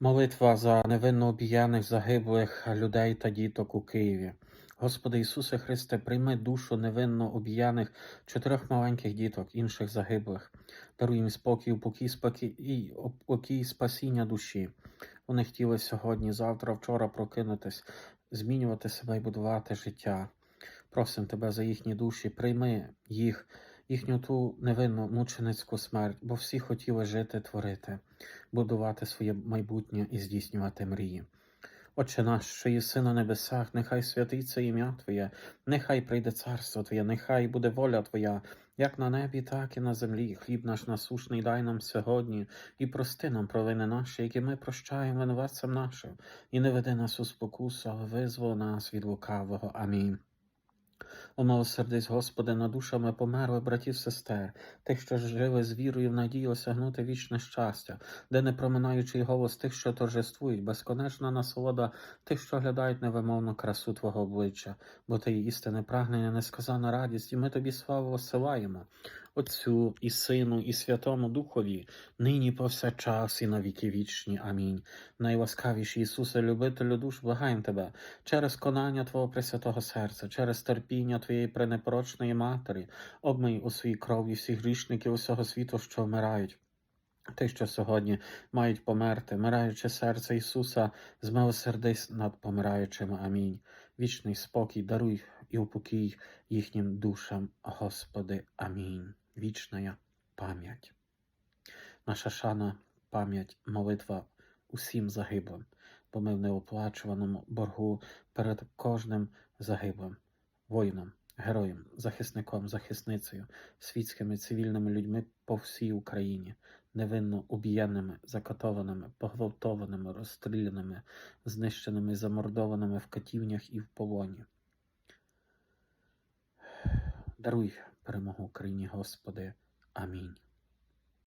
Молитва за невинно обіяних загиблих людей та діток у Києві. Господи Ісусе Христе, прийми душу невинно обіяних чотирьох маленьких діток, інших загиблих. Даруй їм спокій, упокій, спокій, і упокій спасіння душі. Вони хотіли сьогодні, завтра, вчора прокинутись, змінювати себе і будувати життя. Просим Тебе за їхні душі, прийми їх, їхню ту невинну мученицьку смерть, бо всі хотіли жити, творити будувати своє майбутнє і здійснювати мрії. Отче наш, що єси на небесах, нехай святиться ім'я Твоє, нехай прийде царство Твоє, нехай буде воля Твоя, як на небі, так і на землі. Хліб наш насушний дай нам сьогодні, і прости нам провини наші, які ми прощаємо винуватцям нашим, і не веди нас у спокусу, але визволи нас від лукавого. Амінь. Умилосердись, Господи, над душами померли братів сестер, тих, що жили з вірою в надії осягнути вічне щастя, де не проминаючий голос тих, що торжествують, безконечна насолода тих, що глядають невимовну красу Твого обличчя, бо Ти істинне прагнення, несказана радість, і ми тобі славу осилаємо. Отцю і Сину, і Святому Духові, нині повсякчас і на віки вічні. Амінь. Найласкавіший Ісусе, любителю душ, благаєм Тебе, через конання Твого Пресвятого серця, через терпіння Твоєї пренепорочної Матері, обмий у своїй крові всіх грішників усього світу, що вмирають. Тих, що сьогодні мають померти, мираюче серце Ісуса, змилосердись над помираючими. Амінь. Вічний спокій даруй і упокій їхнім душам, Господи. Амінь. Вічна пам'ять. Наша шана, пам'ять, молитва усім загиблим, бо ми в неоплачуваному боргу перед кожним загиблим, воїном, героєм, захисником, захисницею, світськими цивільними людьми по всій Україні, невинно убіяними, закатованими, погвалтованими, розстріляними, знищеними, замордованими в катівнях і в полоні. Даруй перемогу Україні, Господи. Амінь.